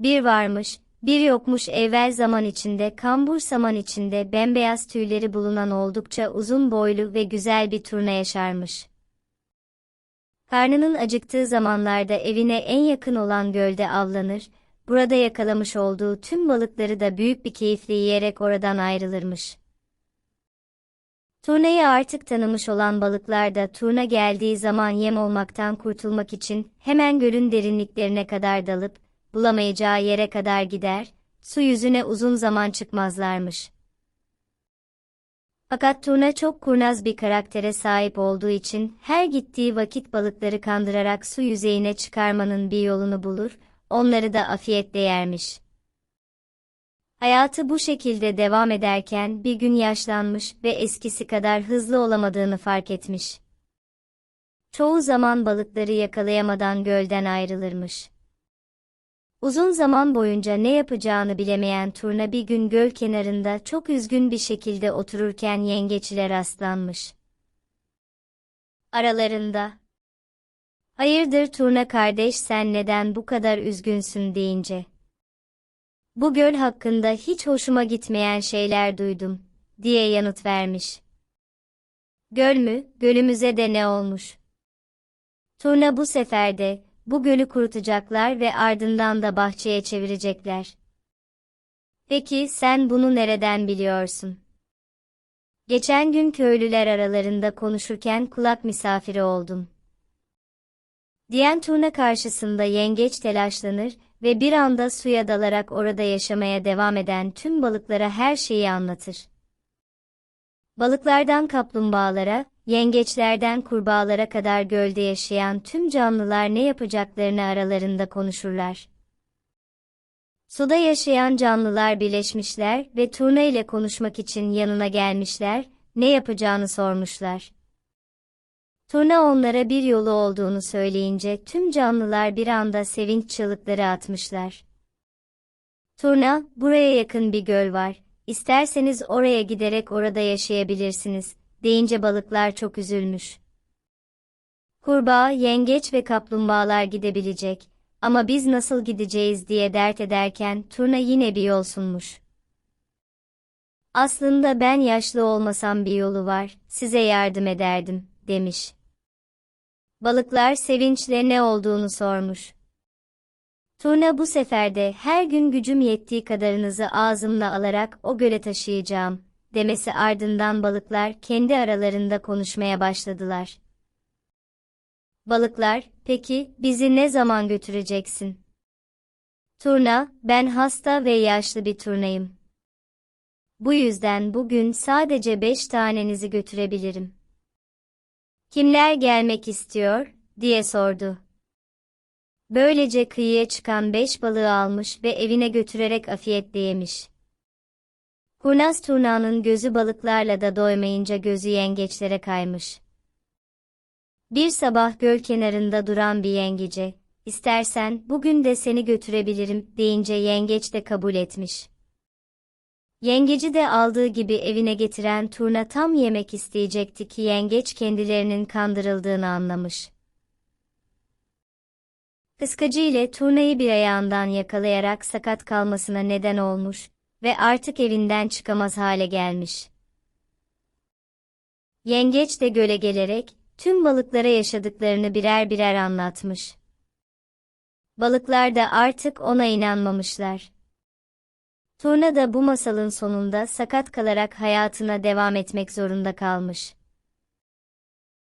Bir varmış, bir yokmuş evvel zaman içinde, kambur saman içinde bembeyaz tüyleri bulunan oldukça uzun boylu ve güzel bir turna yaşarmış. Karnının acıktığı zamanlarda evine en yakın olan gölde avlanır, burada yakalamış olduğu tüm balıkları da büyük bir keyifle yiyerek oradan ayrılırmış. Turnayı artık tanımış olan balıklar da turna geldiği zaman yem olmaktan kurtulmak için hemen gölün derinliklerine kadar dalıp, bulamayacağı yere kadar gider, su yüzüne uzun zaman çıkmazlarmış. Fakat Turna çok kurnaz bir karaktere sahip olduğu için her gittiği vakit balıkları kandırarak su yüzeyine çıkarmanın bir yolunu bulur, onları da afiyetle yermiş. Hayatı bu şekilde devam ederken bir gün yaşlanmış ve eskisi kadar hızlı olamadığını fark etmiş. Çoğu zaman balıkları yakalayamadan gölden ayrılırmış. Uzun zaman boyunca ne yapacağını bilemeyen Turna bir gün göl kenarında çok üzgün bir şekilde otururken yengeçle rastlanmış. Aralarında, Hayırdır Turna kardeş sen neden bu kadar üzgünsün deyince. Bu göl hakkında hiç hoşuma gitmeyen şeyler duydum, diye yanıt vermiş. Göl mü, gölümüze de ne olmuş? Turna bu sefer de, bu gölü kurutacaklar ve ardından da bahçeye çevirecekler. Peki sen bunu nereden biliyorsun? Geçen gün köylüler aralarında konuşurken kulak misafiri oldum. Diyen turna karşısında yengeç telaşlanır ve bir anda suya dalarak orada yaşamaya devam eden tüm balıklara her şeyi anlatır. Balıklardan kaplumbağalara, yengeçlerden kurbağalara kadar gölde yaşayan tüm canlılar ne yapacaklarını aralarında konuşurlar. Suda yaşayan canlılar birleşmişler ve turna ile konuşmak için yanına gelmişler, ne yapacağını sormuşlar. Turna onlara bir yolu olduğunu söyleyince tüm canlılar bir anda sevinç çığlıkları atmışlar. Turna, buraya yakın bir göl var, İsterseniz oraya giderek orada yaşayabilirsiniz, deyince balıklar çok üzülmüş. Kurbağa, yengeç ve kaplumbağalar gidebilecek ama biz nasıl gideceğiz diye dert ederken turna yine bir yol sunmuş. Aslında ben yaşlı olmasam bir yolu var, size yardım ederdim, demiş. Balıklar sevinçle ne olduğunu sormuş. Turna bu sefer de her gün gücüm yettiği kadarınızı ağzımla alarak o göle taşıyacağım, demesi ardından balıklar kendi aralarında konuşmaya başladılar. Balıklar, peki bizi ne zaman götüreceksin? Turna, ben hasta ve yaşlı bir turnayım. Bu yüzden bugün sadece beş tanenizi götürebilirim. Kimler gelmek istiyor, diye sordu. Böylece kıyıya çıkan beş balığı almış ve evine götürerek afiyetle yemiş. Kurnaz turnanın gözü balıklarla da doymayınca gözü yengeçlere kaymış. Bir sabah göl kenarında duran bir yengece, istersen bugün de seni götürebilirim deyince yengeç de kabul etmiş. Yengeci de aldığı gibi evine getiren turna tam yemek isteyecekti ki yengeç kendilerinin kandırıldığını anlamış. Kıskacı ile turnayı bir ayağından yakalayarak sakat kalmasına neden olmuş ve artık evinden çıkamaz hale gelmiş. Yengeç de göle gelerek tüm balıklara yaşadıklarını birer birer anlatmış. Balıklar da artık ona inanmamışlar. Turna da bu masalın sonunda sakat kalarak hayatına devam etmek zorunda kalmış.